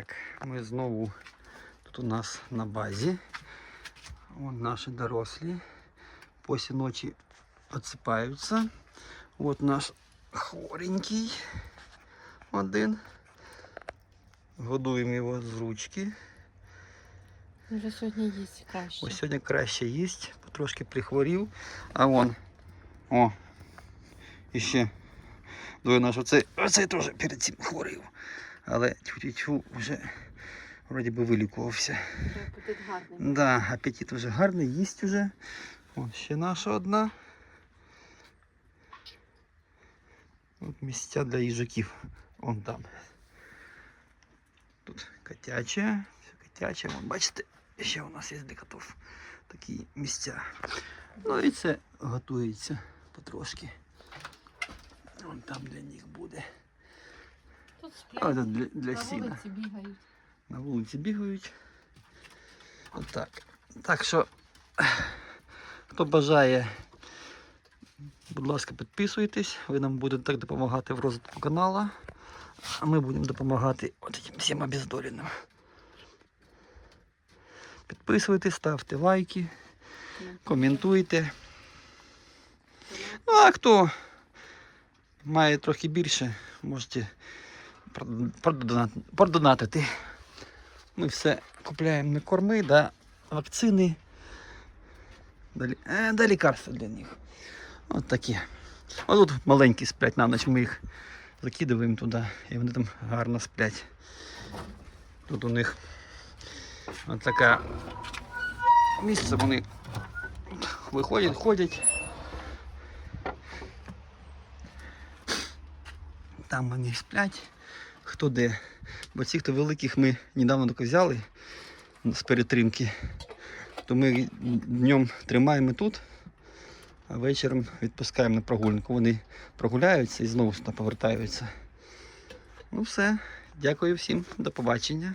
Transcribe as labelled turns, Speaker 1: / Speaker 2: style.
Speaker 1: Так, ми знову тут у нас на базі. Вон наші дорослі. Після ночі відсипаються. От наш хворенький один. Годуємо його з ручки.
Speaker 2: Вже сьогодні їсть краще.
Speaker 1: Ось сьогодні краще їсть, потрошки прихворів. А вон. О. Іще. Двоє наш оцей, оцей теж перед цим хворів. Але тьфу-тьфу вже вроді би вилікувався.
Speaker 2: Апетит гарний.
Speaker 1: Да, апетит вже гарний, їсть уже. Ось ще наша одна. От місця для їжаків. Вон там. Тут котяче, все котяче. Вон, бачите, ще у нас є для котів такі місця. Ну і це готується потрошки. Вон там для них буде.
Speaker 2: Тут
Speaker 1: А
Speaker 2: сплять,
Speaker 1: для, для
Speaker 2: на
Speaker 1: сіна.
Speaker 2: вулиці бігають.
Speaker 1: На вулиці бігають. Отак. Так що, хто бажає, будь ласка, підписуйтесь. Ви нам будете так допомагати в розвитку каналу. А ми будемо допомагати от цим всім обездоленим. Підписуйтесь, ставте лайки, коментуйте. Ну, а хто має трохи більше, можете продонатити. Ми все купляємо на корми, да, вакцини, Далі, е, да лікарства для них. От такі. А тут маленькі сплять на ніч, ми їх закидуємо туди і вони там гарно сплять. Тут у них от така місце, вони виходять, ходять. Там вони сплять. Хто де. Бо ці, хто великих, ми недавно тільки взяли з перетримки, то ми днем тримаємо тут, а вечором відпускаємо на прогулянку. Вони прогуляються і знову сюди повертаються. Ну все. Дякую всім, до побачення.